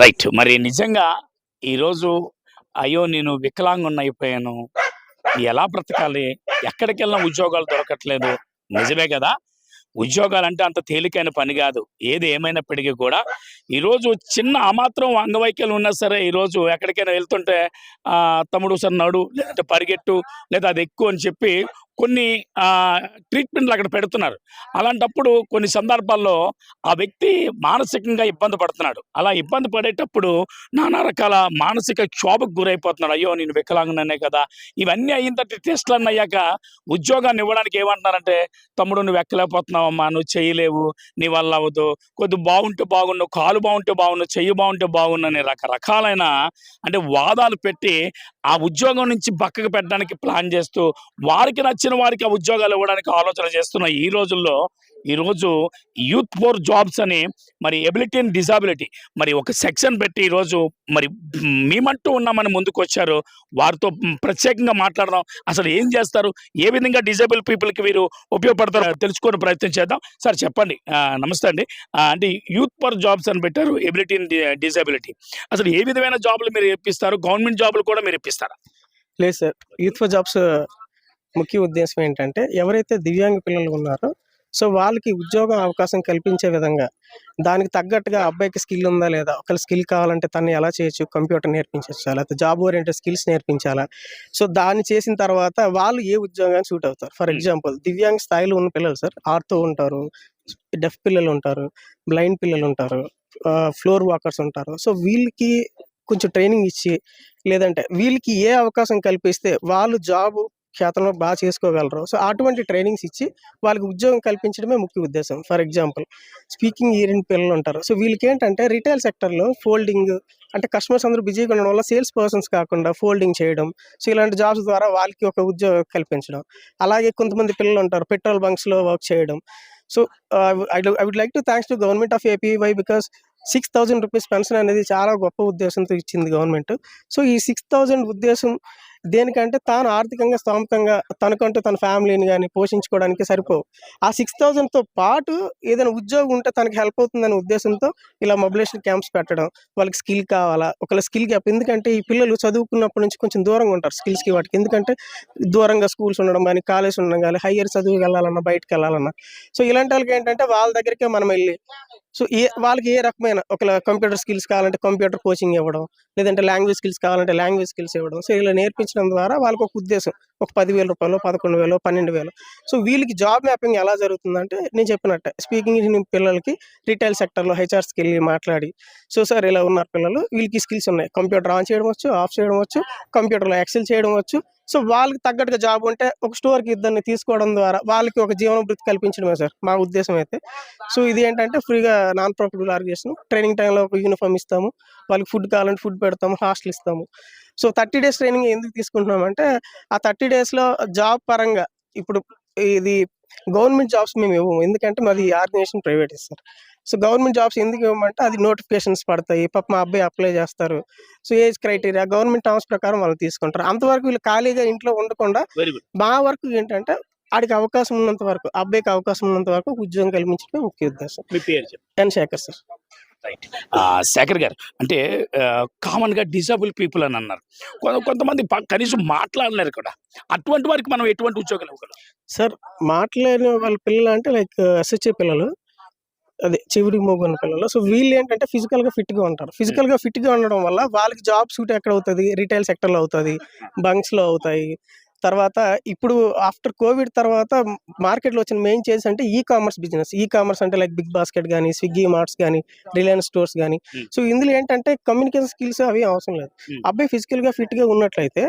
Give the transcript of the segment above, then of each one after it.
Right. మరి నిజంగా ఈరోజు అయ్యో నేను వికలాంగున్న అయిపోయాను ఎలా బ్రతకాలి? ఎక్కడికి వెళ్ళినా ఉద్యోగాలు దొరకట్లేదు. నిజమే కదా? ఉద్యోగాలు అంటే అంత తేలికైన పని కాదు. ఏది ఏమైనప్పటికీ కూడా ఈరోజు చిన్న అమాత్రం మాత్రం అంగవైకల్యం ఉన్నా సరే ఈరోజు ఎక్కడికైనా వెళ్తుంటే తమ్ముడు సార్ నడు లేదంటే పరిగెట్టు లేదా అది ఎక్కువ అని చెప్పి కొన్ని ఆ, ట్రీట్మెంట్లు అక్కడ పెడుతున్నారు. అలాంటప్పుడు కొన్ని సందర్భాల్లో ఆ వ్యక్తి మానసికంగా ఇబ్బంది పడుతున్నాడు. అలా ఇబ్బంది పడేటప్పుడు నానా రకాల మానసిక క్షోభకు గురైపోతున్నాడు. అయ్యో నేను వికలాంగుననే కదా. ఇవన్నీ అయిన తర్వాత టెస్ట్లు అయ్యాక ఉద్యోగాన్ని ఇవ్వడానికి ఏమంటున్నారంటే తమ్ముడు నువ్వు ఎక్కలేకపోతున్నావమ్మా నువ్వు చేయలేవు నీ వల్ల అవ్వదు. కొద్ది బాగుంటే బాగున్నావు కాలు బాగుంటే బాగున్నావు చెయ్యి బాగుంటే బాగున్నావు రకరకాలైన అంటే వాదాలు పెట్టి ఆ ఉద్యోగం నుంచి పక్కకు పెట్టడానికి ప్లాన్ చేస్తూ వారికి నచ్చిన వారికి ఆ ఉద్యోగాలు ఇవ్వడానికి ఆలోచన చేస్తున్న ఈ రోజుల్లో ఈరోజు యూత్ ఫోర్ జాబ్స్ అని మరి ఎబిలిటీ అండ్ డిజాబిలిటీ మరి ఒక సెక్షన్ పెట్టి ఈరోజు మరి మేమంటూ ఉన్నామని ముందుకు వచ్చారు వారితో ప్రత్యేకంగా మాట్లాడదాం. అసలు ఏం చేస్తారు? ఏ విధంగా డిజేబుల్ పీపుల్కి వీరు ఉపయోగపడతారో తెలుసుకునే ప్రయత్నం చేద్దాం. సార్ చెప్పండి. నమస్తే అండి. అంటే యూత్ ఫర్ జాబ్స్ అని పెట్టారు ఎబిలిటీ అండ్ డిజాబిలిటీ. అసలు ఏ విధమైన జాబులు మీరు ఇప్పిస్తారు? గవర్నమెంట్ జాబులు కూడా మీరు ఇప్పిస్తారా? లేదు సార్. యూత్ ఫర్ జాబ్స్ ముఖ్య ఉద్దేశం ఏంటంటే ఎవరైతే దివ్యాంగ పిల్లలు ఉన్నారో సో వాళ్ళకి ఉద్యోగం అవకాశం కల్పించే విధంగా దానికి తగ్గట్టుగా అబ్బాయికి స్కిల్ ఉందా లేదా ఒకవేళ స్కిల్ కావాలంటే తను ఎలా చేయొచ్చు కంప్యూటర్ నేర్పించచ్చా లేకపోతే జాబ్ ఓరియంటెడ్ స్కిల్స్ నేర్పించాలా? సో దాన్ని చేసిన తర్వాత వాళ్ళు ఏ ఉద్యోగానికి సూట్ అవుతారు? ఫర్. ఎగ్జాంపుల్ దివ్యాంగ స్థాయిలో ఉన్న పిల్లలు సార్ ఆర్తో ఉంటారు డెఫ్ పిల్లలు ఉంటారు బ్లైండ్ పిల్లలు ఉంటారు ఫ్లోర్ వాకర్స్ ఉంటారు. సో వీళ్ళకి కొంచెం ట్రైనింగ్ ఇచ్చి లేదంటే వీళ్ళకి ఏ అవకాశం కల్పిస్తే వాళ్ళు జాబ్ క్షేత్రంలో బాగా చేసుకోగలరు. సో అటువంటి ట్రైనింగ్స్ ఇచ్చి వాళ్ళకి ఉద్యోగం కల్పించడమే ముఖ్య ఉద్దేశం. ఫర్ ఎగ్జాంపుల్ స్పీకింగ్ ఈరిన్ పిల్లలు ఉంటారు. సో వీళ్ళకి ఏంటంటే రిటైల్ సెక్టర్లో ఫోల్డింగ్ అంటే కస్టమర్స్ అందరూ బిజీగా ఉండడం వల్ల సేల్స్ పర్సన్స్ కాకుండా ఫోల్డింగ్ చేయడం సో ఇలాంటి జాబ్స్ ద్వారా వాళ్ళకి ఒక ఉద్యోగం కల్పించడం. అలాగే కొంతమంది పిల్లలు ఉంటారు పెట్రోల్ బంక్స్లో వర్క్ చేయడం. So I would like to thanks to government of AP why because six thousand rupees pension అనేది చాలా గొప్ప ఉద్దేశంతో ఇచ్చింది గవర్నమెంట్. సో ఈ సిక్స్ థౌజండ్ ఉద్దేశం దేనికంటే తాను ఆర్థికంగా స్తోమతంగా తనకంటూ తన ఫ్యామిలీని కానీ పోషించుకోవడానికి సరిపోవు. ఆ సిక్స్ థౌజండ్తో పాటు ఏదైనా ఉద్యోగం ఉంటే తనకి హెల్ప్ అవుతుందనే ఉద్దేశంతో ఇలా మొబిలేషన్ క్యాంప్స్ పెట్టడం వాళ్ళకి స్కిల్ కావాలా ఒకళ్ళ స్కిల్ గ్యాప్ ఎందుకంటే ఈ పిల్లలు చదువుకున్నప్పటి నుంచి కొంచెం దూరంగా ఉంటారు స్కిల్స్కి వాటికి. ఎందుకంటే దూరంగా స్కూల్స్ ఉండడం కానీ కాలేజ్ ఉండడం కానీ హయ్యర్ చదువుకి వెళ్ళాలన్నా బయటకు వెళ్ళాలన్నా. సో ఇలాంటి వాళ్ళకి ఏంటంటే వాళ్ళ దగ్గరికే మనం వెళ్ళి సో ఏ వాళ్ళకి ఏ రకమైన ఒక కంప్యూటర్ స్కిల్స్ కావాలంటే కంప్యూటర్ కోచింగ్ ఇవ్వడం లేదంటే లాంగ్వేజ్ స్కిల్స్ కావాలంటే లాంగ్వేజ్ స్కిల్స్ ఇవ్వడం. సో ఇలా నేర్పించడం ద్వారా వాళ్ళకి ఒక ఉద్దేశం ఒక పదివేల రూపాయలు పదకొండు వేలు పన్నెండు వేలు. సో వీళ్ళకి జాబ్ మ్యాపింగ్ ఎలా జరుగుతుందంటే నేను చెప్పినట్టే స్పీకింగ్ పిల్లలకి రిటైల్ సెక్టర్లో హెచ్ఆర్స్కి వెళ్ళి మాట్లాడి సో సార్ ఇలా ఉన్నారు పిల్లలు వీళ్ళకి స్కిల్స్ ఉన్నాయి. కంప్యూటర్ ఆన్ చేయడం వచ్చు ఆఫ్ చేయడం వచ్చు కంప్యూటర్లో ఎక్సెల్ చేయడం వచ్చు సో వాళ్ళకి తగ్గట్టుగా జాబ్ ఉంటే ఒక స్టోర్కి ఇద్దరిని తీసుకోవడం ద్వారా వాళ్ళకి ఒక జీవనోభృతి కల్పించడమే సార్ మా ఉద్దేశం అయితే. సో ఇది ఏంటంటే ఫ్రీగా నాన్ ప్రాఫిటబుల్ ఆర్గనైజేషన్ ట్రైనింగ్ టైంలో ఒక యూనిఫామ్ ఇస్తాము వాళ్ళకి ఫుడ్ కావాలంటే ఫుడ్ పెడతాము హాస్టల్ ఇస్తాము. సో థర్టీ డేస్ ట్రైనింగ్ ఎందుకు తీసుకుంటున్నామంటే ఆ థర్టీ డేస్లో జాబ్ పరంగా ఇప్పుడు ఇది గవర్నమెంట్ జాబ్స్ మేము ఇవ్వము ఎందుకంటే మాది organisation private sir. So government jobs ఎందుకు ఇవ్వమంటే అది నోటిఫికేషన్స్ పడతాయి. పాప మా అబ్బాయి అప్లై చేస్తారు. So age criteria government terms ప్రకారం వాళ్ళు తీసుకుంటారు. అంతవరకు వీళ్ళు ఖాళీగా ఇంట్లో ఉండకుండా మా వరకు ఏంటంటే ఆడికి అవకాశం ఉన్నంత వరకు అబ్బాయికి అవకాశం ఉన్నంత వరకు ఉద్యోగం కల్పించడమే ముఖ్య ఉద్దేశం. మీ పేరు చెప్పండి. ఎన్ శేఖర్ సార్. శేఖర్ గారు అంటే కామన్గా డిజబుల్ పీపుల్ అని అన్నారు. కొంత- కొంతమంది కనీసం మాట్లాడలేరు కూడా. అటువంటి వారికి మనం ఎటువంటి ఉద్యోగాలు సార్ మాట్లాడిన వాళ్ళ పిల్లలు అంటే లైక్ ఎస్హెచ్ఏ పిల్లలు. అదే చెవిడి మోగున్న పిల్లలు. సో వీళ్ళు ఏంటంటే ఫిజికల్గా ఫిట్గా ఉంటారు. ఫిజికల్గా ఫిట్గా ఉండడం వల్ల వాళ్ళకి జాబ్ సూట్ ఎక్కడ అవుతుంది? రిటైల్ సెక్టర్లో అవుతుంది బంక్స్లో అవుతాయి. తర్వాత ఇప్పుడు ఆఫ్టర్ కోవిడ్ తర్వాత మార్కెట్లో వచ్చిన మెయిన్ చేసి అంటే e commerce business. E commerce అంటే లైక్ బిగ్ బాస్కెట్ కానీ స్విగ్గీ మార్ట్స్ కానీ రిలయన్స్ స్టోర్స్ కానీ. సో ఇందులో ఏంటంటే కమ్యూనికేషన్ స్కిల్స్ అవి అవసరం లేదు. అబ్బాయి ఫిజికల్గా ఫిట్గా ఉన్నట్లయితే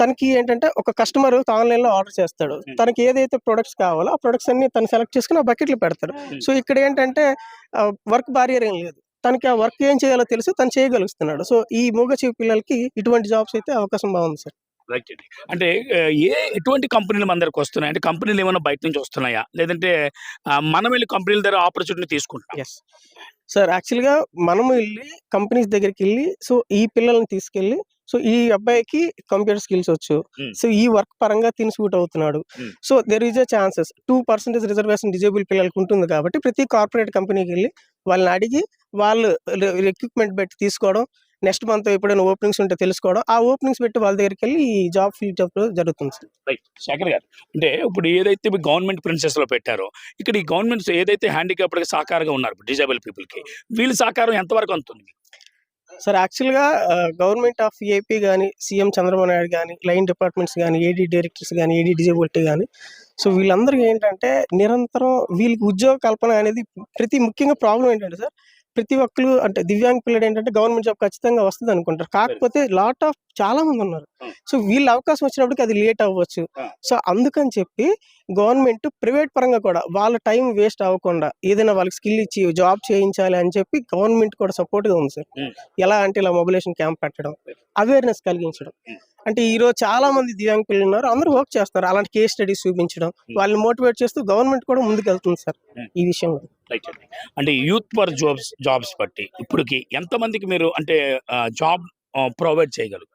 తనకి ఏంటంటే ఒక కస్టమర్ ఆన్లైన్లో ఆర్డర్ చేస్తాడు. తనకి ఏదైతే ప్రొడక్ట్స్ కావాలో ఆ ప్రొడక్ట్స్ అన్ని తను సెలెక్ట్ చేసుకుని ఆ బకెట్లు పెడతాడు. సో ఇక్కడ ఏంటంటే వర్క్ బారియర్ ఏం లేదు. తనకి ఆ వర్క్ ఏం చేయాలో తెలుసు తను చేయగలుగుతున్నాడు. సో ఈ మూగ చెవి పిల్లలకి ఇటువంటి జాబ్స్ అయితే అవకాశం బాగుంది సార్. అంటే ఏ ఎటువంటి కంపెనీలు మన దగ్గరకు వస్తున్నాయి? అంటే కంపెనీలు ఏమైనా బయట నుంచి వస్తున్నాయా? లేదంటే మనం వెళ్ళి కంపెనీల దగ్గర ఆపర్చునిటీ తీసుకుంటాం సార్ యాక్చువల్గా మనం వెళ్ళి కంపెనీస్ దగ్గరికి వెళ్ళి సో ఈ పిల్లల్ని తీసుకెళ్ళి సో ఈ అబ్బాయికి కంప్యూటర్ స్కిల్స్ వచ్చు. సో ఈ వర్క్ పరంగా తిని సూట్ అవుతున్నాడు. So there is a chances two percentage reservation disable పిల్లలకి ఉంటుంది కాబట్టి ప్రతి కార్పొరేట్ కంపెనీకి వెళ్ళి వాళ్ళని అడిగి వాళ్ళు ఎక్విప్మెంట్ పెట్టి తీసుకోవడం నెక్స్ట్ మంత్ ఎప్పుడైనా ఓపెనింగ్స్ ఉంటే తెలుసుకోవడం ఆ ఓపెనింగ్స్ పెట్టి వాళ్ళ దగ్గరికి వెళ్ళి ఈ జాబ్ ఫిల్ జరుగుతుంది. సార్ రైట్ శేఖర్ గారు అంటే ఇప్పుడు ఏదైతే గవర్నమెంట్ ప్రిన్సెస్లో పెట్టారో ఇక్కడ ఈ గవర్నమెంట్ ఏదైతే హ్యాండిక్యాప్డ్ సహకారంగా ఉన్నారు డిజేబుల్ పీపుల్కి వీళ్ళ సహకారం ఎంతవరకు అందుతుంది? సార్ యాక్చువల్గా గవర్నమెంట్ ఆఫ్ ఏపీ కానీ సీఎం చంద్రబాబు నాయుడు కానీ లైన్ డిపార్ట్మెంట్స్ కానీ ఏడీ డైరెక్టర్స్ కానీ ఏడీ డిజేబిలిటీ కానీ సో వీళ్ళందరికీ ఏంటంటే నిరంతరం వీళ్ళకి ఉద్యోగ కల్పన అనేది ప్రతి ముఖ్యంగా ప్రాబ్లం ఏంటంటే సార్ ప్రతి ఒక్కరు అంటే దివ్యాంగ పిల్లడు ఏంటంటే గవర్నమెంట్ జాబ్ ఖచ్చితంగా వస్తుంది అనుకుంటారు కాకపోతే లాట్ ఆఫ్ చాలా మంది ఉన్నారు. సో వీళ్ళ అవకాశం వచ్చినప్పటికి అది లేట్ అవ్వచ్చు. సో అందుకని చెప్పి గవర్నమెంట్ ప్రైవేట్ పరంగా కూడా వాళ్ళ టైం వేస్ట్ అవ్వకుండా ఏదైనా వాళ్ళకి స్కిల్ ఇచ్చి జాబ్ చేయించాలి అని చెప్పి గవర్నమెంట్ కూడా support గా ఉంది సార్. ఎలా అంటే ఇలా మొబిలైజేషన్ క్యాంప్ పెట్టడం అవేర్నెస్ కలిగించడం. అంటే ఈ రోజు చాలా మంది దివ్యాంగ పిల్లలు ఉన్నారు అందరూ వర్క్ చేస్తారు అలాంటి కేస్ స్టడీస్ చూపించడం. వాళ్ళని మోటివేట్ చేస్తూ గవర్నమెంట్ కూడా ముందుకు వెళ్తుంది సార్. ఈ విషయంలో అంటే యూత్ ఫర్ జాబ్స్ జాబ్స్ బట్టి ఇప్పటికి ఎంతమందికి మీరు అంటే జాబ్ ప్రొవైడ్ చేయగలరు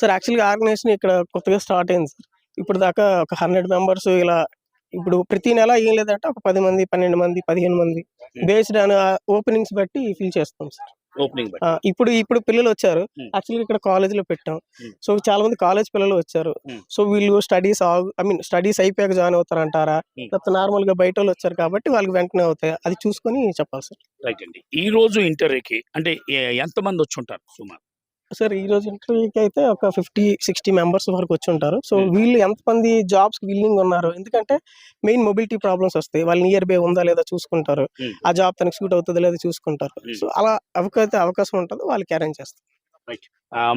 సార్ యాక్చువల్గా ఆర్గనైజేషన్ ఇక్కడ కొత్తగా స్టార్ట్ అయింది సార్. ఇప్పుడు దాకా ఒక హండ్రెడ్ మెంబర్స్ ఇలా ఇప్పుడు ప్రతి నెల ఏం లేదంటే ఒక పది మంది పన్నెండు మంది పదిహేను మంది బేస్డ్ ఆన్ ఓపెనింగ్స్ బట్టి ఫిల్ చేస్తాం సార్. ఓపెనింగ్ ఇప్పుడు ఇప్పుడు పిల్లలు వచ్చారు. యాక్చువల్గా ఇక్కడ కాలేజ్లో పెట్టాం. సో చాలా మంది కాలేజ్ పిల్లలు వచ్చారు. సో వీళ్ళు స్టడీస్ ఐ మీన్ స్టడీస్ అయిపోయాక జాయిన్ అవుతారంటారా. లేకపోతే నార్మల్గా బయట వాళ్ళు వచ్చారు కాబట్టి వాళ్ళకి వెంటనే అవుతాయి? అది చూసుకొని చెప్పాలి సార్. రైట్ అండి. ఈ రోజు ఇంటర్వ్యూకి అంటే ఏ- ఎంతమంది వచ్చి ఉంటారు సుమారు? సార్ ఈ రోజు ఇంటర్వ్యూకి అయితే ఒక ఫిఫ్టీ సిక్స్టీ మెంబర్స్ వరకు వచ్చి ఉంటారు. So Hmm. వీళ్ళు ఎంతమంది జాబ్స్ విల్లింగ్ ఉన్నారు? ఎందుకంటే మెయిన్ మొబిలిటీ ప్రాబ్లమ్స్ వస్తాయి. వాళ్ళు నియర్ బై ఉందా లేదా చూసుకుంటారు. Hmm. ఆ జాబ్ తనకి సూట్ అవుతుందా లేదా చూసుకుంటారు. Hmm. సో అలా అవకాశం అవకాశం ఉంటుందో. వాళ్ళకి అరేంజ్ చేస్తారు.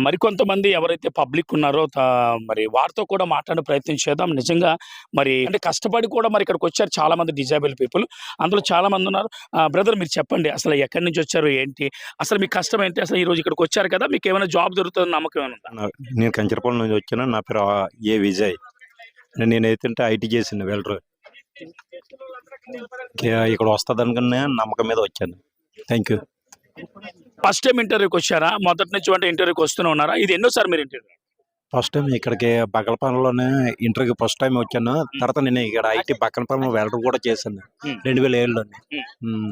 మరికొంతమంది ఎవరైతే పబ్లిక్ ఉన్నారో మరి వారితో కూడా మాట్లాడే ప్రయత్నం చేద్దాం. నిజంగా మరి అంటే కష్టపడి కూడా మరి ఇక్కడికి వచ్చారు చాలా మంది డిజేబుల్ పీపుల్. అందులో చాలా మంది ఉన్నారు బ్రదర్ మీరు చెప్పండి అసలు ఎక్కడి నుంచి వచ్చారు ఏంటి? అసలు మీ కష్టం ఏంటి? అసలు ఈ రోజు ఇక్కడికి వచ్చారు కదా మీకు ఏమైనా జాబ్ దొరుకుతుంది నమ్మకం ఏమైనా నేను కంచరపల్లి నుంచి వచ్చాను. నా పేరు ఏ విజయ్. నేను అయితే ఐటీ చేసింది వెల్డర్. ఇక్కడ వస్తుంది అనుకున్నా నమ్మకం మీద వచ్చాను. థ్యాంక్ యూ ఫస్ట్ టైం ఇంటర్వ్యూకి వచ్చారా? మొదటి నుంచి అంటే ఇంటర్వ్యూకి వస్తూనే ఉన్నారా? ఇది ఎన్నోసారి మీరు ఇంటర్వ్యూ? ఫస్ట్ టైం ఇక్కడికి బగలపల్లిలోనే ఇంటర్వ్యూకి ఫస్ట్ టైం వచ్చాను. తర్వాత నేను ఇక్కడ ఐటీ బక్కనపల్లి వెల్డర్ కూడా చేశాను. రెండు వేల. Hmm.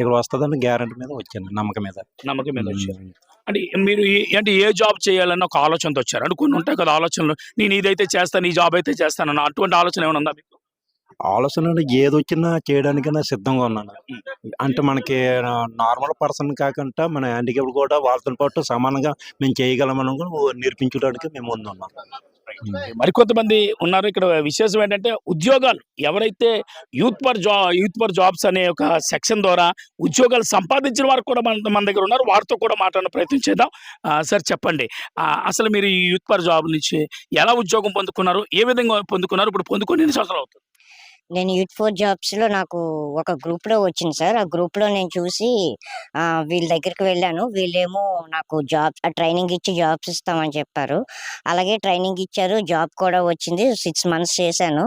ఇక్కడ వస్తుందని గ్యారంటీ మీద వచ్చాను నమ్మకం మీద. నమ్మకం మీద Hmm. అంటే మీరు అంటే ఏ జాబ్ చేయాలన్న ఒక ఆలోచనతో వచ్చారు? అంటే కొన్ని ఉంటాయి కదా ఆలోచనలు. నేను ఇదైతే చేస్తాను ఈ జాబ్ అయితే చేస్తాను అన్న అటువంటి ఆలోచన ఏమైనా ఉందా మీకు? ఆలోచన అంటే ఏది వచ్చినా చేయడానికైనా సిద్ధంగా ఉన్నాను. అంటే మనకి నార్మల్ పర్సన్ కాకుండా మన హ్యాండిక్యాప్ కూడా వాళ్ళతో పాటు సమానంగా మేము చేయగలమని నేర్పించడానికి మేము ముందున్నాం. Hmm. మరికొంతమంది ఉన్నారు ఇక్కడ విశేషం ఏంటంటే ఉద్యోగాలు. ఎవరైతే యూత్ ఫర్ జా యూత్ ఫర్ జాబ్స్ అనే ఒక సెక్షన్ ద్వారా ఉద్యోగాలు సంపాదించిన వారు కూడా మన మన దగ్గర ఉన్నారు. వారితో కూడా మాట్లాడిన ప్రయత్నం చేద్దాం. సార్ చెప్పండి. అసలు మీరు ఈ యూత్ ఫర్ జాబ్ నుంచి ఎలా ఉద్యోగం పొందుకున్నారు? ఏ విధంగా పొందుకున్నారు? ఇప్పుడు పొందుకొని ఎన్ని సంవత్సరాలు అవుతుంది? నేను యూత్ ఫోర్ జాబ్స్లో నాకు ఒక గ్రూప్లో వచ్చింది సార్. ఆ గ్రూప్లో నేను చూసి వీళ్ళ దగ్గరికి వెళ్ళాను. వీళ్ళేమో నాకు జాబ్ ట్రైనింగ్ ఇచ్చి జాబ్స్ ఇస్తామని చెప్పారు. అలాగే ట్రైనింగ్ ఇచ్చారు. జాబ్ కూడా వచ్చింది. సిక్స్ మంత్స్ చేశాను.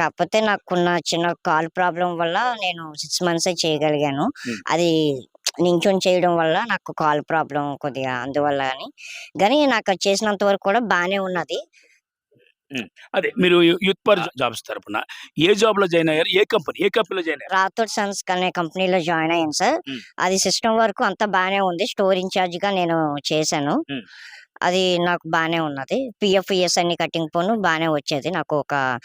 కాకపోతే నాకున్న చిన్న కాల్ ప్రాబ్లం వల్ల నేను సిక్స్ మంత్స్ చేయగలిగాను. అది నించొని చేయడం వల్ల నాకు కాల్ ప్రాబ్లం కొద్దిగా అందువల్ల అని కానీ నాకు చేసినంత వరకు కూడా బాగానే ఉన్నది. అదే మీరు యూత్ ఫర్ జాబ్స్ తరపున ఏ జాబ్లో జాయిన్ అయ్యారు? ఏ కంపెనీ ఏ కంపెనీలో జాయిన్ అయ్యారు? రాథోడ్ సన్స్ అనే కంపెనీలో జాయిన్ అయ్యాను సార్. అది సిస్టమ్ వరకు అంతా బాగానే ఉంది. స్టోర్ ఇన్ఛార్జ్గా నేను చేశాను. అది నాకు బాగానే ఉన్నది. పిఎఫ్ ఈఎస్ అన్ని కటింగ్ పోను బాగానే వచ్చేది. నాకు ఒక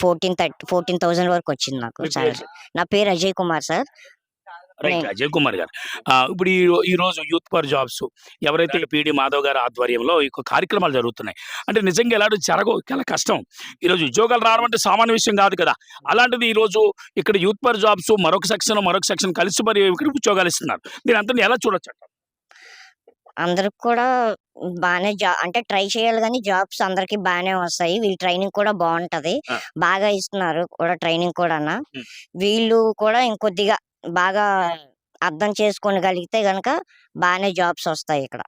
ఫోర్టీన్ థర్టీ ఫోర్టీన్ థౌసండ్ వరకు వచ్చింది నాకు మీ. పేరు? నా పేరు అజయ్ కుమార్ సార్. రైట్. అజయ్ కుమార్ గారు. ఆ, ఇప్పుడు ఈ రో- ఈ రోజు యూత్ ఫర్ జాబ్స్ ఎవరైతే పిడి మాధవ్ గారి ఆధ్వర్యంలో ఈ యొక్క కార్యక్రమాలు జరుగుతున్నాయి. అంటే నిజంగా ఎలాంటి జరగవు చాలా కష్టం. ఈ రోజు ఉద్యోగాలు రావడం అంటే సామాన్య విషయం కాదు కదా. అలాంటిది ఈ రోజు ఇక్కడ యూత్ ఫర్ జాబ్స్ మరొక సెక్షన్ మరొక సెక్షన్ కలిసి మరి ఇక్కడ ఉద్యోగాలు ఇస్తున్నారు. మీరు అంతా ఎలా చూడొచ్చు అంటారు? అందరికి కూడా బాగానే జా అంటే ట్రై చేయాలి కానీ జాబ్స్ అందరికి బాగానే వస్తాయి. వీళ్ళ ట్రైనింగ్ కూడా బాగుంటది. ఆ. బాగా ఇస్తున్నారు కూడా ట్రైనింగ్ కూడా. వీళ్ళు కూడా ఇంకొద్దిగా బాగా అర్థం చేసుకోగలిగితే గనక బాగానే జాబ్స్ వస్తాయి ఇక్కడ.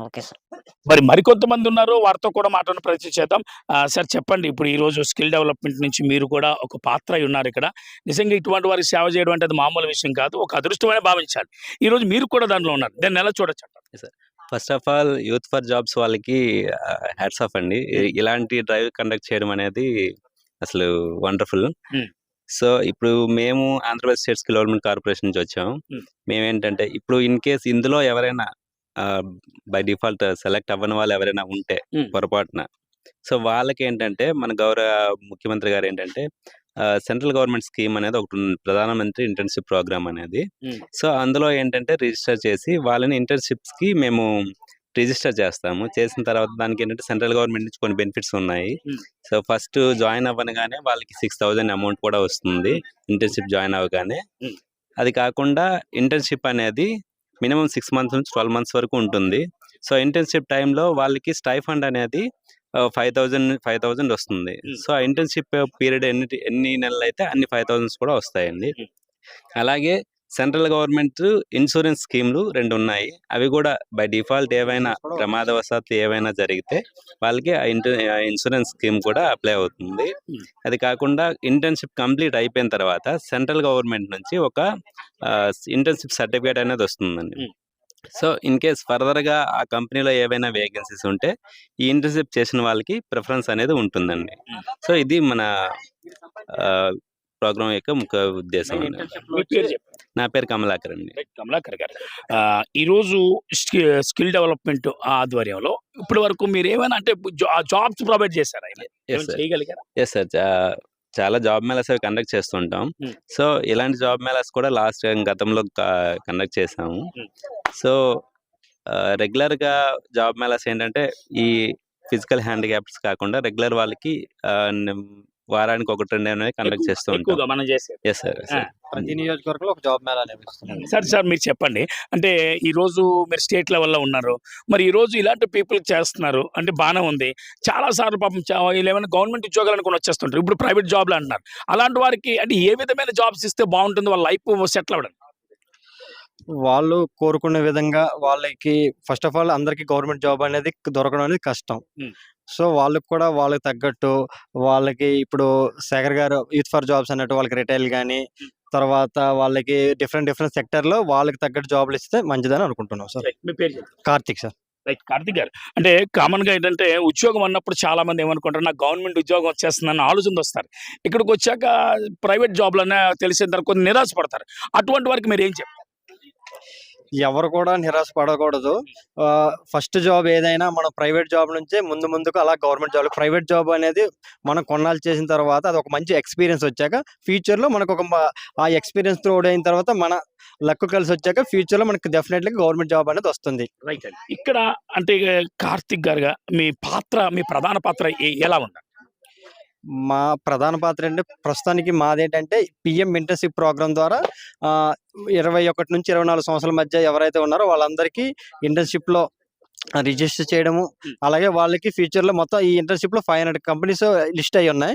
Okay sir. మరి మరికొంతమంది ఉన్నారు వారితో కూడా మాట్లాడిన ప్రయత్నం చేద్దాం. సార్ చెప్పండి ఇప్పుడు ఈ రోజు స్కిల్ డెవలప్మెంట్ నుంచి మీరు కూడా ఒక పాత్ర ఉన్నారు ఇక్కడ. నిజంగా ఇటువంటి వారికి సేవ చేయడం అంటే అది మామూలు విషయం కాదు ఒక అదృష్టమనే భావించాలి. ఈ రోజు మీరు కూడా దాంట్లో ఉన్నారు దాన్ని ఎలా చూడొచ్చు అంటారు? First of all youth for jobs వాళ్ళకి హ్యాట్స్ ఆఫ్ అండి. ఇ- ఇలాంటి డ్రైవ్ కండక్ట్ చేయడం అనేది అసలు వండర్ఫుల్ Hmm. సో ఇప్పుడు మేము ఆంధ్రప్రదేశ్ స్టేట్స్ డెవలప్మెంట్ కార్పొరేషన్ నుంచి వచ్చాము. మేమేంటంటే ఇప్పుడు ఇన్ కేస్ ఇందులో ఎవరైనా బై డిఫాల్ట్ సెలెక్ట్ అవ్వని వాళ్ళు ఎవరైనా ఉంటే. పొరపాటున సో వాళ్ళకి ఏంటంటే మన గౌరవ ముఖ్యమంత్రి గారు ఏంటంటే సెంట్రల్ గవర్నమెంట్ స్కీమ్ అనేది ఒకటి ఉంది ప్రధానమంత్రి ఇంటర్న్షిప్ ప్రోగ్రామ్ అనేది. సో అందులో ఏంటంటే రిజిస్టర్ చేసి వాళ్ళని internships కి మేము రిజిస్టర్ చేస్తాము చేసిన తర్వాత దానికి ఏంటంటే సెంట్రల్ గవర్నమెంట్ నుంచి కొన్ని బెనిఫిట్స్ ఉన్నాయి. సో ఫస్ట్ జాయిన్ అవ్వగానే వాళ్ళకి సిక్స్ థౌజండ్ అమౌంట్ కూడా వస్తుంది ఇంటర్న్షిప్ జాయిన్ అవ్వగానే. అది కాకుండా ఇంటర్న్షిప్ అనేది మినిమం సిక్స్ మంత్స్ నుంచి ట్వెల్వ్ మంత్స్ వరకు ఉంటుంది సో ఇంటర్న్షిప్ టైంలో వాళ్ళకి స్టైఫండ్ అనేది ఫైవ్ థౌజండ్ ఫైవ్ థౌజండ్ వస్తుంది. సో ఆ ఇంటర్న్షిప్ పీరియడ్ ఎన్ని ఎన్ని నెలలు అయితే అన్ని ఫైవ్ థౌజండ్స్ కూడా వస్తాయండి. అలాగే సెంట్రల్ గవర్నమెంట్ ఇన్సూరెన్స్ స్కీమ్లు రెండు ఉన్నాయి అవి కూడా బై డిఫాల్ట్ ఏవైనా ప్రమాదవశాత్తు ఏవైనా జరిగితే వాళ్ళకి ఆ ఇన్సూరెన్స్ స్కీమ్ కూడా అప్లై అవుతుంది Hmm. అది కాకుండా ఇంటర్న్షిప్ కంప్లీట్ అయిపోయిన తర్వాత సెంట్రల్ గవర్నమెంట్ నుంచి ఒక ఇంటర్న్షిప్ సర్టిఫికేట్ అనేది వస్తుందండి Hmm. సో ఇన్ కేస్ ఫర్దర్గా ఆ కంపెనీలో ఏవైనా వేకెన్సీస్ ఉంటే ఈ ఇంటర్న్షిప్ చేసిన వాళ్ళకి ప్రిఫరెన్స్ అనేది ఉంటుందండి Hmm. సో ఇది మన ప్రోగ్రామ్ యొక్క ముఖ్య ఉద్దేశం నా పేరు కమలాకర్ అండి. రైట్, కమలాకర్ గారు. ఈరోజు స్కి- స్కిల్ డెవలప్మెంట్ ఆధ్వర్యంలో ఇప్పటి వరకు మీరు ఏమైనా అంటే జాబ్స్ ప్రొవైడ్ చేశారా? ఎస్ సార్ చాలా జాబ్ మేళాస్ అవి కండక్ట్ చేస్తుంటాం. సో ఇలాంటి జాబ్ మేళాస్ కూడా లాస్ట్ గతంలో కండక్ట్ చేసాము. సో రెగ్యులర్గా జాబ్ మేళాస్ ఏంటంటే ఈ ఫిజికల్ హ్యాండిక్యాప్స్ కాకుండా రెగ్యులర్ వాళ్ళకి వారానికి ఒకటి రెండు అనేది కండక్ట్ చేస్తూ ఉంటాం. ఎక్కువగా మనం చేసేది. Yes sir. ప్రతి నియోజకవర్గంలో ఒక జాబ్ మేళా నిర్వహిస్తున్నాం సార్ సార్ మీరు చెప్పండి. అంటే ఈ రోజు మీరు స్టేట్ లెవెల్లో ఉన్నారు. మరి ఈ రోజు ఇలాంటి పీపుల్ చేస్తున్నారు. అంటే బాగానే ఉంది. చాలా సార్లు పాపం ఏమైనా గవర్నమెంట్ ఉద్యోగాలు అనుకుని వచ్చేస్తుంటారు. ఇప్పుడు ప్రైవేట్ జాబ్లు అంటున్నారు. అలాంటి వారికి అంటే ఏ విధమైన జాబ్స్ ఇస్తే బాగుంటుంది? వాళ్ళ లైఫ్ సెటిల్ అవ్వడం వాళ్ళు కోరుకునే విధంగా వాళ్ళకి ఫస్ట్ ఆఫ్ ఆల్ అందరికి గవర్నమెంట్ జాబ్ అనేది దొరకడం అనేది కష్టం. సో వాళ్ళకి కూడా వాళ్ళకి తగ్గట్టు వాళ్ళకి ఇప్పుడు శేఖర్ గారు యూత్ ఫర్ జాబ్స్ అన్నట్టు వాళ్ళకి రిటైల్ కానీ తర్వాత వాళ్ళకి డిఫరెంట్ డిఫరెంట్ సెక్టర్లో వాళ్ళకి తగ్గట్టు జాబ్లు ఇస్తే మంచిదని అనుకుంటున్నాం సార్. మీ పేరు. కార్తిక్ సార్. రైట్. కార్తిక్ గారు. అంటే కామన్గా ఏంటంటే ఉద్యోగం అన్నప్పుడు చాలా మంది ఏమనుకుంటారు నాకు గవర్నమెంట్ ఉద్యోగం వచ్చేస్తుందని ఆలోచన వస్తారు. ఇక్కడికి వచ్చాక ప్రైవేట్ జాబ్లనే తెలిసిన తర్వాత కొంచెం నిరాశపడతారు. అటువంటి వారికి మీరు ఏం చెప్తారు? ఎవరు కూడా నిరాశ పడకూడదు. ఫస్ట్ జాబ్ ఏదైనా మనం ప్రైవేట్ జాబ్ నుంచే ముందు ముందుకు అలా గవర్నమెంట్ జాబ్ ప్రైవేట్ జాబ్ అనేది మనం కొన్నాళ్ళు చేసిన తర్వాత అది ఒక మంచి ఎక్స్పీరియన్స్ వచ్చాక ఫ్యూచర్లో లో మనకు ఒక ఆ ఎక్స్పీరియన్స్ త్రోడ్ అయిన తర్వాత మన లక్ కలిసి వచ్చాక ఫ్యూచర్లో లో మనకి డెఫినెట్లీ గవర్నమెంట్ జాబ్ అనేది వస్తుంది. రైట్ ఇక్కడ అంటే కార్తిక్ గారుగా మీ పాత్ర మీ ప్రధాన పాత్ర ఎలా ఉంది? మా ప్రధాన పాత్ర అంటే ప్రస్తుతానికి మాదేంటంటే పిఎం ఇంటర్న్షిప్ ప్రోగ్రామ్ ద్వారా ఆ, ఇరవై ఒకటి నుంచి ఇరవై నాలుగు సంవత్సరాల మధ్య ఎవరైతే ఉన్నారో వాళ్ళందరికీ ఇంటర్న్షిప్లో లో రిజిస్టర్ చేయడము. అలాగే వాళ్ళకి future లో మొత్తం ఈ internship లో ఫైవ్ హండ్రెడ్ కంపెనీస్ లిస్ట్ అయి ఉన్నాయి.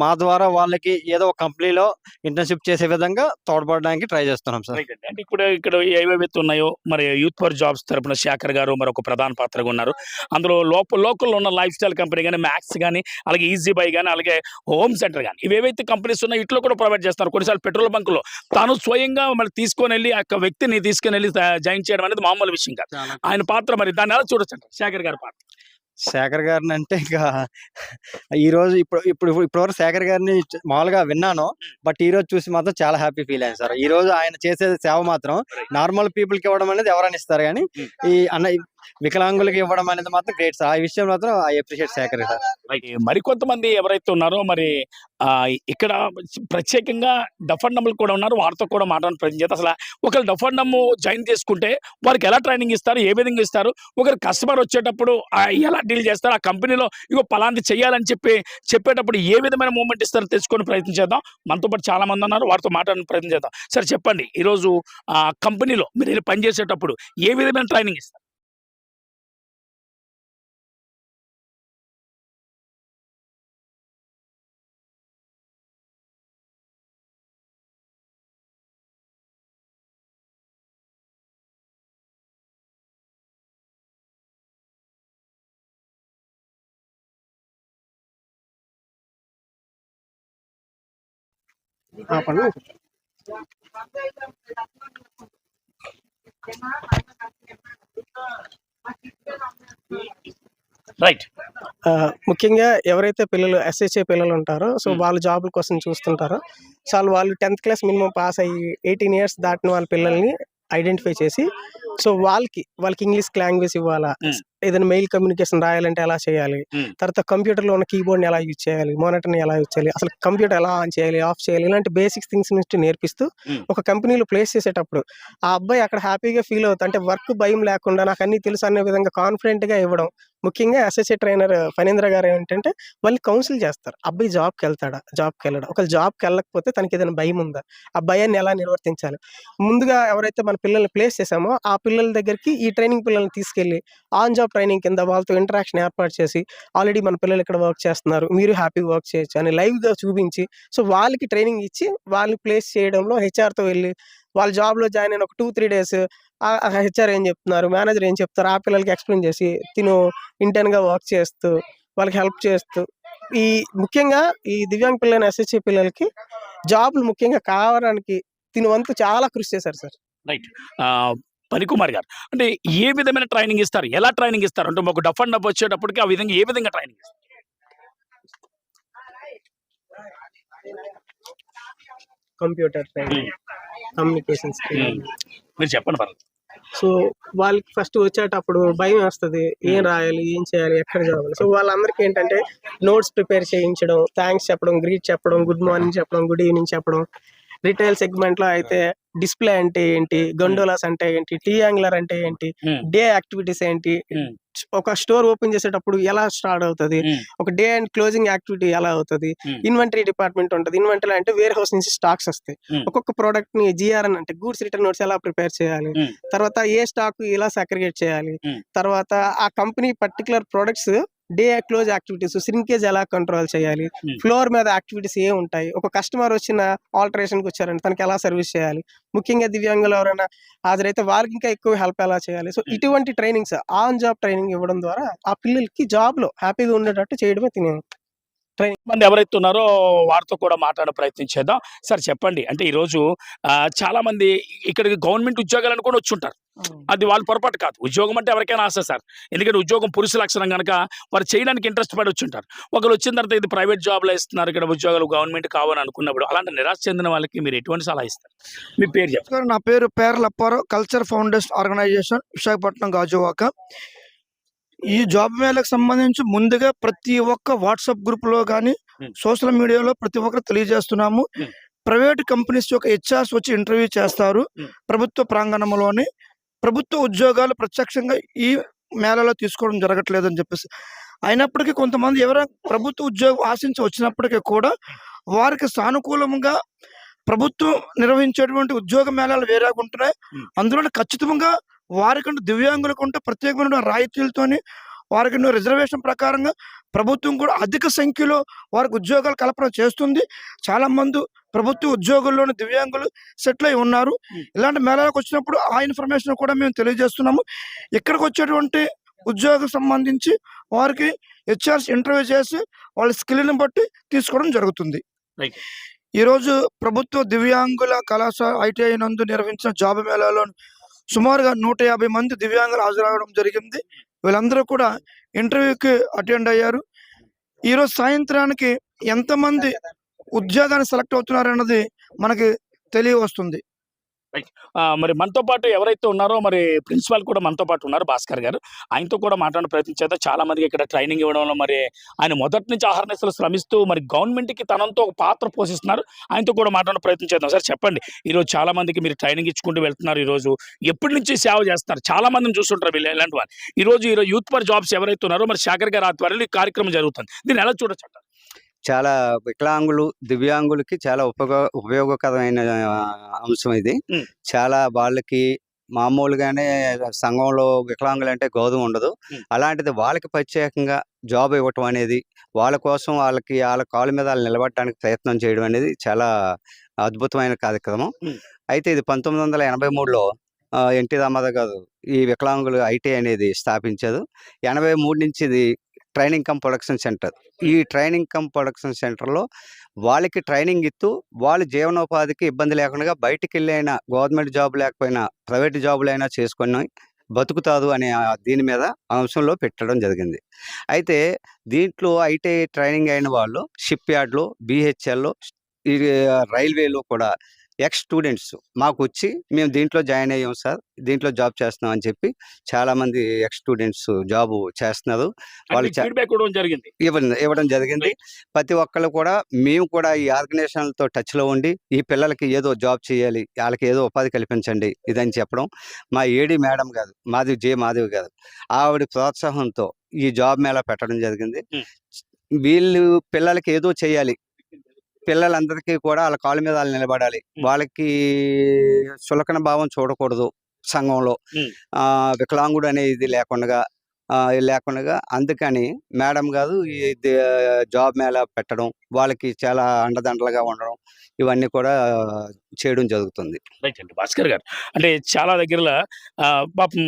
మా ద్వారా వాళ్ళకి ఏదో ఒక కంపెనీలో ఇంటర్న్షిప్ చేసే విధంగా తోడ్పడడానికి ట్రై చేస్తున్నాం సార్. అంటే ఇప్పుడు ఇక్కడ ఏవేవైతే ఉన్నాయో మరి యూత్ ఫర్ జాబ్స్ తరపున శేఖర్ గారు మరి ఒక ప్రధాన పాత్రగా ఉన్నారు అందులో లోపల లోకల్లో ఉన్న లైఫ్ స్టైల్ కంపెనీ కానీ మ్యాక్స్ కానీ అలాగే ఈజీ బై కానీ అలాగే హోమ్ సెంటర్ కానీ ఇవేవైతే కంపెనీస్ ఉన్నాయో ఇట్లో కూడా ప్రొవైడ్ చేస్తారు కొన్నిసార్లు పెట్రోల్ బంకులో తాను స్వయంగా మరి తీసుకొని వెళ్ళి ఆ వ్యక్తిని తీసుకొని వెళ్ళి జాయిన్ చేయడం అనేది మామూలు విషయం కాదు ఆయన పాత్ర మరి దాన్ని ఎలా చూడొచ్చు అంటారు శేఖర్ గారి పాత్ర శేఖర్ గారిని అంటే ఇంకా ఈ రోజు ఇప్పుడు ఇప్పుడు ఇప్పటివరకు శేఖర్ గారిని మామూలుగా విన్నాను. బట్ ఈ రోజు చూసి మాత్రం చాలా హ్యాపీ ఫీల్ అయ్యాను సార్. ఈ రోజు ఆయన చేసే సేవ మాత్రం నార్మల్ పీపుల్కి ఇవ్వడం అనేది ఎవరైనా ఇస్తారు కానీ ఈ అన్న వికలాంగులకి ఇవ్వడం అనేది మాత్రం గ్రేట్ సార్ ఆ విషయం మాత్రం ఐ అప్రిషియేట్ శేఖర్ సార్ మరికొంతమంది ఎవరైతే ఉన్నారో మరి ఆ, ఇక్కడ ప్రత్యేకంగా డఫండమ్లు కూడా ఉన్నారు. వారితో కూడా మాట్లాడిన ప్రయత్నం చేస్తే అసలు ఒకరు డఫండమ్ జాయిన్ చేసుకుంటే వారికి ఎలా ట్రైనింగ్ ఇస్తారు? ఏ విధంగా ఇస్తారు? ఒకరు కస్టమర్ వచ్చేటప్పుడు ఎలా డీల్ చేస్తారు? ఆ కంపెనీలో ఇగో పలాంటి చేయాలని చెప్పి చెప్పేటప్పుడు ఏ విధమైన మూమెంట్ ఇస్తారో తెలుసుకొని ప్రయత్నం చేద్దాం. మనతో పాటు చాలా మంది ఉన్నారు. వారితో మాట్లాడిన ప్రయత్నం చేద్దాం. సరే చెప్పండి. ఈరోజు ఆ కంపెనీలో మీరు పనిచేసేటప్పుడు ఏ విధమైన ట్రైనింగ్ ఇస్తారు? ఆపండి రైట్ ముఖ్యంగా ఎవరైతే పిల్లలు ఎస్హెచ్ఏ పిల్లలు ఉంటారో సో. వాళ్ళ జాబుల కోసం చూస్తుంటారో చాలు వాళ్ళు టెన్త్ క్లాస్ మినిమం పాస్ అయ్యి ఎయిటీన్ ఇయర్స్ దాటిన వాళ్ళ పిల్లల్ని ఐడెంటిఫై చేసి సో వాళ్ళకి వాళ్ళకి ఇంగ్లీష్ లాంగ్వేజ్ ఇవ్వాలా. ఏదైనా మెయిల్ కమ్యూనికేషన్ రాయాలంటే ఎలా చేయాలి. తర్వాత కంప్యూటర్లో ఉన్న కీబోర్డ్ని ఎలా యూజ్ చేయాలి? మానిటర్ని ఎలా యూజ్ చేయాలి? అసలు కంప్యూటర్ ఎలా ఆన్ చేయాలి? ఆఫ్ చేయాలి? ఇలాంటి బేసిక్స్ థింగ్స్ నుంచి నేర్పిస్తూ. ఒక కంపెనీలో ప్లేస్ చేసేటప్పుడు ఆ అబ్బాయి అక్కడ హ్యాపీగా ఫీల్ అవుతా అంటే వర్క్ భయం లేకుండా నాకు అన్ని తెలుసు అనే విధంగా కాన్ఫిడెంట్గా ఇవ్వడం. ముఖ్యంగా ఎస్ఎస్ఏ ట్రైనర్ ఫణీంద్ర గారు ఏంటంటే వాళ్ళు కౌన్సిల్ చేస్తారు. అబ్బాయి జాబ్కి వెళ్తాడా? జాబ్కి వెళ్ళడా. ఒకవేళ జాబ్కి వెళ్ళకపోతే తనకి ఏదైనా భయం ఉందా? ఆ భయాన్ని ఎలా నిర్వర్తించాలి? ముందుగా ఎవరైతే మన పిల్లల్ని ప్లేస్ చేసామో ఆ పిల్లల దగ్గరికి ఈ ట్రైనింగ్ పిల్లల్ని తీసుకెళ్ళి ఆన్ జాబ్ ట్రైనింగ్ కింద వాళ్ళతో ఇంటరాక్షన్ ఏర్పాటు చేసి ఆల్రెడీ మన పిల్లలు ఇక్కడ వర్క్ చేస్తున్నారు మీరు హ్యాపీ వర్క్ చేయొచ్చు అని లైవ్గా చూపించి సో వాళ్ళకి ట్రైనింగ్ ఇచ్చి వాళ్ళని ప్లేస్ చేయడంలో హెచ్ఆర్తో తో వెళ్ళి వాళ్ళ జాబ్లో జాయిన్ అయిన ఒక టూ త్రీ డేస్ హెచ్ఆర్ ఏం చెప్తున్నారు మేనేజర్ ఏం చెప్తారు ఆ పిల్లలకి ఎక్స్ప్లెయిన్ చేసి తిను ఇంటర్న్గా గా వర్క్ చేస్తూ వాళ్ళకి హెల్ప్ చేస్తూ. ఈ ముఖ్యంగా ఈ దివ్యాంగ్ పిల్లలైన ఎస్హెచ్ఏ పిల్లలకి జాబ్లు ముఖ్యంగా కావడానికి తిను వంతు చాలా కృషి చేశారు సార్. రైట్. పనికుమార్ గారు. అంటే ఏ విధమైన ట్రైనింగ్ ఇస్తారు? ఎలా ట్రైనింగ్ ఇస్తారు? అంటే ఒక డఫ్ అండ్ డఫ్ వచ్చేటప్పటికి ఆ విధంగా ఏ విధంగా ట్రైనింగ్ ఇస్తారు? కంప్యూటర్ ట్రైనింగ్ కమ్యూనికేషన్ స్కిల్ మీరు చెప్పండి పర్లేదు సో వాళ్ళకి ఫస్ట్ వచ్చేటప్పుడు భయం వస్తుంది. ఏం రాయాలి? ఏం చేయాలి? ఎక్కడ చదవాలి? సో వాళ్ళందరికీ ఏంటంటే నోట్స్ ప్రిపేర్ చేయించడం థ్యాంక్స్ చెప్పడం గ్రీట్ చెప్పడం గుడ్ మార్నింగ్ చెప్పడం గుడ్ ఈవినింగ్ చెప్పడం. రిటైల్ సెగ్మెంట్లో అయితే డిస్ప్లే అంటే ఏంటి గండోలాస్ అంటే ఏంటి టీ యాంగ్లర్ అంటే ఏంటి Hmm. డే యాక్టివిటీస్ ఏంటి Hmm. ఒక స్టోర్ ఓపెన్ చేసేటప్పుడు ఎలా స్టార్ట్ అవుతుంది Hmm. ఒక డే అండ్ క్లోజింగ్ యాక్టివిటీ ఎలా అవుతుంది Hmm. ఇన్వెంటరీ డిపార్ట్మెంట్ ఉంటుంది ఇన్వెంటరీ అంటే వేర్ హౌస్ నుంచి స్టాక్స్ వస్తాయి Hmm. ఒక్కొక్క ప్రోడక్ట్ని జిఆర్ఎన్ అంటే గూడ్స్ రిటర్న్ నోట్స్ ఎలా ప్రిపేర్ చేయాలి Hmm. తర్వాత ఏ స్టాక్ ఎలా సెక్రిగేట్ చేయాలి Hmm. తర్వాత ఆ company particular products day close activities shrinkage ఎలా కంట్రోల్ చేయాలి. Hmm. ఫ్లోర్ మీద యాక్టివిటీస్ ఏ ఉంటాయి. ఒక కస్టమర్ వచ్చిన ఆల్టరేషన్కి వచ్చారంటే తనకి ఎలా సర్వీస్ చేయాలి? ముఖ్యంగా దివ్యాంగులు ఎవరైనా హాజరైతే వాళ్ళకి ఇంకా ఎక్కువ హెల్ప్ ఎలా చేయాలి? So Hmm. ఇటువంటి ట్రైనింగ్స్ ఆన్ జాబ్ ట్రైనింగ్ ఇవ్వడం ద్వారా ఆ పిల్లలకి జాబ్లో హ్యాపీగా ఉండేటట్టు చేయడమే తినే మంది ఎవరైతే ఉన్నారో వారితో కూడా మాట్లాడే ప్రయత్నం చేద్దాం. సార్ చెప్పండి. అంటే ఈ రోజు ఆ, చాలా మంది ఇక్కడికి గవర్నమెంట్ ఉద్యోగాలు అనుకొని వచ్చి ఉంటారు. అది వాళ్ళ పొరపాటు కాదు. ఉద్యోగం అంటే ఎవరికైనా ఆశ సార్. ఎందుకంటే ఉద్యోగం పురుష లక్షణం కనుక వారు చేయడానికి ఇంట్రెస్ట్ పడి వచ్చి ఉంటారు ఒకరు వచ్చిన తర్వాత ఇది ప్రైవేట్ జాబ్లో ఇస్తున్నారు ఇక్కడ ఉద్యోగాలు గవర్నమెంట్ కావాలని అనుకున్నప్పుడు అలాంటి నిరాశ చెందిన వాళ్ళకి మీరు ఎటువంటి సలహా ఇస్తారు? మీ పేరు చెప్పండి. నమస్కారం నా పేరు Perla Apparao culture foundation organisation Visakhapatnam Gajuwaka. ఈ జాబ్ మేళకు సంబంధించి ముందుగా ప్రతి ఒక్క వాట్సాప్ గ్రూపులో కానీ. సోషల్ మీడియాలో ప్రతి ఒక్కరు తెలియజేస్తున్నాము. ప్రైవేట్ కంపెనీస్ యొక్క హెచ్ఆర్స్ వచ్చి ఇంటర్వ్యూ చేస్తారు. ప్రభుత్వ ప్రాంగణంలోని ప్రభుత్వ ఉద్యోగాలు ప్రత్యక్షంగా ఈ మేళలో తీసుకోవడం జరగట్లేదు అని చెప్పేసి అయినప్పటికీ కొంతమంది ఎవరైనా ప్రభుత్వ ఉద్యోగం ఆశించి వచ్చినప్పటికీ కూడా వారికి సానుకూలంగా ప్రభుత్వం నిర్వహించేటువంటి ఉద్యోగ మేళాలు వేరేగా ఉంటున్నాయి. అందులో ఖచ్చితంగా వారికంటూ దివ్యాంగులకు ఉంటే ప్రత్యేకమైన రాయితీలతోని వారికి రిజర్వేషన్ ప్రకారంగా ప్రభుత్వం కూడా అధిక సంఖ్యలో వారికి ఉద్యోగాలు కల్పన చేస్తుంది. చాలా మంది ప్రభుత్వ ఉద్యోగుల్లోని దివ్యాంగులు సెటిల్ అయి ఉన్నారు. ఇలాంటి మేళాలకు వచ్చినప్పుడు ఆ ఇన్ఫర్మేషన్ కూడా మేము తెలియజేస్తున్నాము. ఇక్కడికి వచ్చేటువంటి ఉద్యోగం సంబంధించి వారికి హెచ్ఆర్స్ ఇంటర్వ్యూ చేసి వాళ్ళ స్కిల్ని బట్టి తీసుకోవడం జరుగుతుంది. ఈరోజు ప్రభుత్వ దివ్యాంగుల కళాశాల ఐటీఐ నందు నిర్వహించిన జాబ్ మేళాలో సుమారుగా నూట యాభై మంది దివ్యాంగులు హాజరవడం జరిగింది. వీళ్ళందరూ కూడా ఇంటర్వ్యూకి అటెండ్ అయ్యారు. ఈరోజు సాయంత్రానికి ఎంతమంది ఉద్యోగాన్ని సెలెక్ట్ అవుతున్నారు అన్నది మనకి తెలియవస్తుంది. మరి మనతో పాటు ఎవరైతే ఉన్నారో మరి ప్రిన్సిపాల్ కూడా మనతో పాటు ఉన్నారు భాస్కర్ గారు. ఆయనతో కూడా మాట్లాడే ప్రయత్నం చేద్దాం. చాలా మందికి ఇక్కడ ట్రైనింగ్ ఇవ్వడంలో మరి ఆయన మొదటి నుంచి ఆహారనిశలు శ్రమిస్తూ మరి గవర్నమెంట్కి తనంతో ఒక పాత్ర పోషిస్తున్నారు. ఆయనతో కూడా మాట్లాడే ప్రయత్నం చేద్దాం. సార్ చెప్పండి. ఈరోజు చాలా మందికి మీరు ట్రైనింగ్ ఇచ్చుకుంటూ వెళ్తున్నారు. ఈరోజు ఎప్పటి నుంచి సేవ చేస్తున్నారు? చాలా మందిని చూస్తుంటారు వీళ్ళు ఇలాంటి వారు. ఈ రోజు ఈరోజు యూత్ ఫర్ జాబ్స్ ఎవరైతే ఉన్నారో మరి శేఖర్ గారు ఆధ్వర్యంలో ఈ కార్యక్రమం జరుగుతుంది. దీన్ని ఎలా చూడొచ్చు చాలా వికలాంగులు దివ్యాంగులకి చాలా ఉపయోగ ఉపయోగకరమైన అంశం ఇది. చాలా వాళ్ళకి మామూలుగానే సంఘంలో వికలాంగులు అంటే గౌరవం ఉండదు. అలాంటిది వాళ్ళకి ప్రత్యేకంగా జాబ్ ఇవ్వటం అనేది వాళ్ళ కోసం వాళ్ళకి వాళ్ళ కాళ్ళ మీద వాళ్ళు నిలబడటానికి ప్రయత్నం చేయడం అనేది చాలా అద్భుతమైన కార్యక్రమం. అయితే ఇది పంతొమ్మిది వందల ఎనభై మూడులో ఎన్టీ రామారావు గారు ఈ వికలాంగులు ఐటీ అనేది స్థాపించారు ఎనభై మూడు నుంచి ఇది ట్రైనింగ్ కమ్ ప్రొడక్షన్ సెంటర్. ఈ ట్రైనింగ్ కమ్ ప్రొడక్షన్ సెంటర్లో వాళ్ళకి ట్రైనింగ్ ఇస్తూ వాళ్ళ జీవనోపాధికి ఇబ్బంది లేకుండా బయటికి వెళ్ళైనా గవర్నమెంట్ జాబ్ లేకపోయినా ప్రైవేట్ జాబులైనా చేసుకొని బతుకుతారు అనే దీని మీద అంశంలో పెట్టడం జరిగింది. అయితే దీంట్లో ఐటీఐ ట్రైనింగ్ అయిన వాళ్ళు షిప్ యార్డ్లో బీహెచ్ఎల్లో ఈ రైల్వేలో కూడా ఎక్స్ స్టూడెంట్స్ మాకు వచ్చి మేము దీంట్లో జాయిన్ అయ్యాం సార్ దీంట్లో జాబ్ చేస్తున్నాం అని చెప్పి చాలా మంది ఎక్స్ స్టూడెంట్స్ జాబ్ చేస్తున్నారు. వాళ్ళు ఇవ్వడం జరిగింది. ఇవ్వడం ఇవ్వడం జరిగింది. ప్రతి ఒక్కళ్ళు కూడా మేము కూడా ఈ ఆర్గనైజేషన్లతో టచ్లో ఉండి ఈ పిల్లలకి ఏదో జాబ్ చేయాలి వాళ్ళకి ఏదో ఉపాధి కల్పించండి ఇదని చెప్పడం మా ఏడి మేడం గారు మాధవి జే మాధవి గారు ఆవిడ ప్రోత్సాహంతో ఈ జాబ్ మేళా పెట్టడం జరిగింది. వీళ్ళు పిల్లలకి ఏదో చేయాలి పిల్లలందరికీ కూడా వాళ్ళ కాళ్ళ మీద వాళ్ళు నిలబడాలి. వాళ్ళకి చులకన భావం చూడకూడదు సంఘంలో. ఆ వికలాంగుడు అనే ఇది లేకుండా లేకుండా అందుకని మేడం గారు ఈ జాబ్ మేళా పెట్టడం వాళ్ళకి చాలా అండదండలుగా ఉండడం ఇవన్నీ కూడా చేయడం జరుగుతుంది. రైట్ అండి. భాస్కర్ గారు అంటే చాలా దగ్గరలో పాపం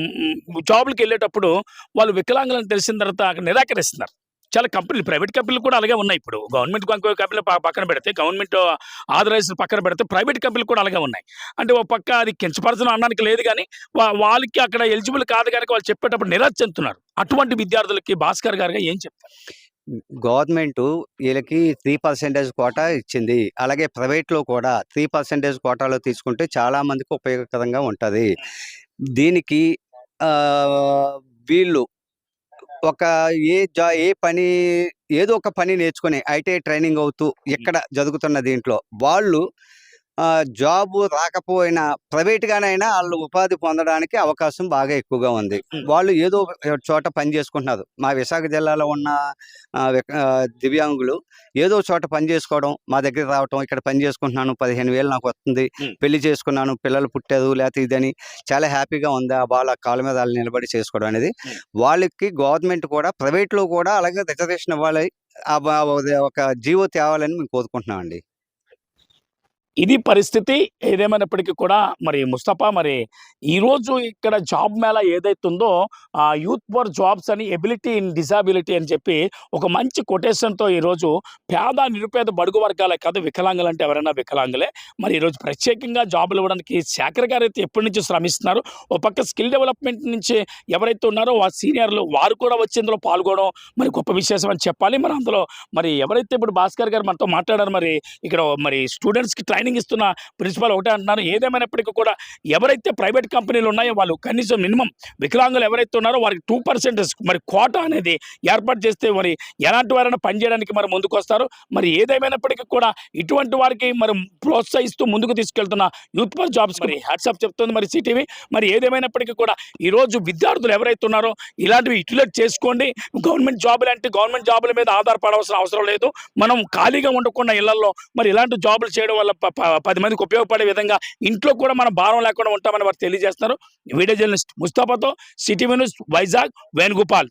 జాబ్లకు వెళ్ళేటప్పుడు వాళ్ళు వికలాంగులను తెలిసిన తర్వాత అక్కడ నిరాకరిస్తున్నారు. చాలా కంపెనీలు ప్రైవేట్ కంపెనీలు కూడా అలాగే ఉన్నాయి ఇప్పుడు. గవర్నమెంట్ కంపెనీలు పక్కన పెడితే గవర్నమెంట్ ఆథరైజ్ పక్కన పెడితే ప్రైవేట్ కంపెనీలు కూడా అలాగే ఉన్నాయి. అంటే ఒక పక్క అది కించపరచడం అనడానికి లేదు కానీ వాళ్ళకి అక్కడ ఎలిజిబుల్ కాదు కనుక వాళ్ళు చెప్పేటప్పుడు నిరాశ చెందుతున్నారు. అటువంటి విద్యార్థులకి భాస్కర్ గారుగా ఏం చెప్తారు? గవర్నమెంట్ వీళ్ళకి త్రీ పర్సెంటేజ్ కోటా ఇచ్చింది. అలాగే ప్రైవేట్లో కూడా త్రీ పర్సెంటేజ్ కోటాలో తీసుకుంటే చాలా మందికి ఉపయోగకరంగా ఉంటుంది. దీనికి వీళ్ళు ఒక ఏ జా ఏ పని ఏదో ఒక పని నేర్చుకొని ఐటీఐ ట్రైనింగ్ అవుతూ ఇక్కడ జరుగుతున్న దీంట్లో వాళ్ళు జాబ్ రాకపోయినా ప్రైవేట్ గానైనా వాళ్ళు ఉపాధి పొందడానికి అవకాశం బాగా ఎక్కువగా ఉంది. వాళ్ళు ఏదో ఒక చోట పని చేసుకుంటున్నారు మా విశాఖ జిల్లాలో ఉన్న దివ్యాంగులు ఏదో చోట పని చేసుకోవడం మా దగ్గర రావటం ఇక్కడ పని చేసుకుంటున్నాను పదిహేను వేలు నాకు వస్తుంది. పెళ్ళి చేసుకున్నాను పిల్లలు పుట్టారు లేకపోతే ఇదని చాలా హ్యాపీగా ఉంది ఆ వాళ్ళ కాళ్ళ మీద వాళ్ళు నిలబడి చేసుకోవడం అనేది. వాళ్ళకి గవర్నమెంట్ కూడా ప్రైవేట్లో కూడా అలాగే రిజర్వేషన్ ఇవ్వాలి ఒక జీవో తేవాలని మేము కోరుకుంటున్నామండి ఇది పరిస్థితి ఏదేమైనప్పటికీ కూడా మరి ముస్తఫా మరి ఈరోజు ఇక్కడ జాబ్ మేళా ఏదైతే ఉందో ఆ యూత్ ఫర్ జాబ్స్ అని ఎబిలిటీ ఇన్ డిసాబిలిటీ అని చెప్పి ఒక మంచి కొటేషన్తో ఈరోజు పేద నిరుపేద బడుగు వర్గాలే కాదు వికలాంగులు అంటే ఎవరైనా వికలాంగులే. మరి ఈరోజు ప్రత్యేకంగా జాబులు ఇవ్వడానికి శాఖర్ గారు అయితే ఎప్పటి నుంచి శ్రమిస్తున్నారు ఒక పక్క స్కిల్ డెవలప్మెంట్ నుంచి ఎవరైతే ఉన్నారో ఆ సీనియర్లు వారు కూడా వచ్చి ఇందులో పాల్గొనడం మరి గొప్ప విశేషం అని చెప్పాలి. మరి అందులో మరి ఎవరైతే ఇప్పుడు భాస్కర్ గారు మనతో మాట్లాడారు మరి ఇక్కడ మరి స్టూడెంట్స్కి ట్రైనింగ్ ఇస్తున్న ప్రిన్సిపల్ ఒకటే అంటున్నారు. ఏదేమైనప్పటికీ కూడా ఎవరైతే ప్రైవేట్ కంపెనీలు ఉన్నాయో వాళ్ళు కనీసం మినిమం వికలాంగులు ఎవరైతే ఉన్నారో వారికి టూ పర్సెంటేజ్ మరి కోటా అనేది ఏర్పాటు చేస్తే మరి ఎలాంటి వారైనా పనిచేయడానికి మరి ముందుకు వస్తారు మరి ఏదేమైనప్పటికీ కూడా ఇటువంటి వారికి మరి ప్రోత్సహిస్తూ ముందుకు తీసుకెళ్తున్న యూత్ ఫర్ జాబ్స్ మరి హ్యాట్సాప్ చెప్తుంది మరి సిటీవీ. మరి ఏదేమైనప్పటికీ కూడా ఈరోజు విద్యార్థులు ఎవరైతే ఉన్నారో ఇలాంటివి యూటిలైజ్ చేసుకోండి. గవర్నమెంట్ జాబులు అంటే గవర్నమెంట్ జాబుల మీద ఆధారపడవలసిన అవసరం లేదు. మనం ఖాళీగా ఉండకుండా ఇళ్ళలో మరి ఇలాంటి జాబులు చేయడం వల్ల పది మందికి ఉపయోగపడే విధంగా ఇంట్లో కూడా మనం భారం లేకుండా ఉంటామని వారు తెలియజేస్తున్నారు. వీడియో జర్నలిస్ట్ ముస్తాఫాతో సిటీ న్యూస్ వైజాగ్ వేణుగోపాల్.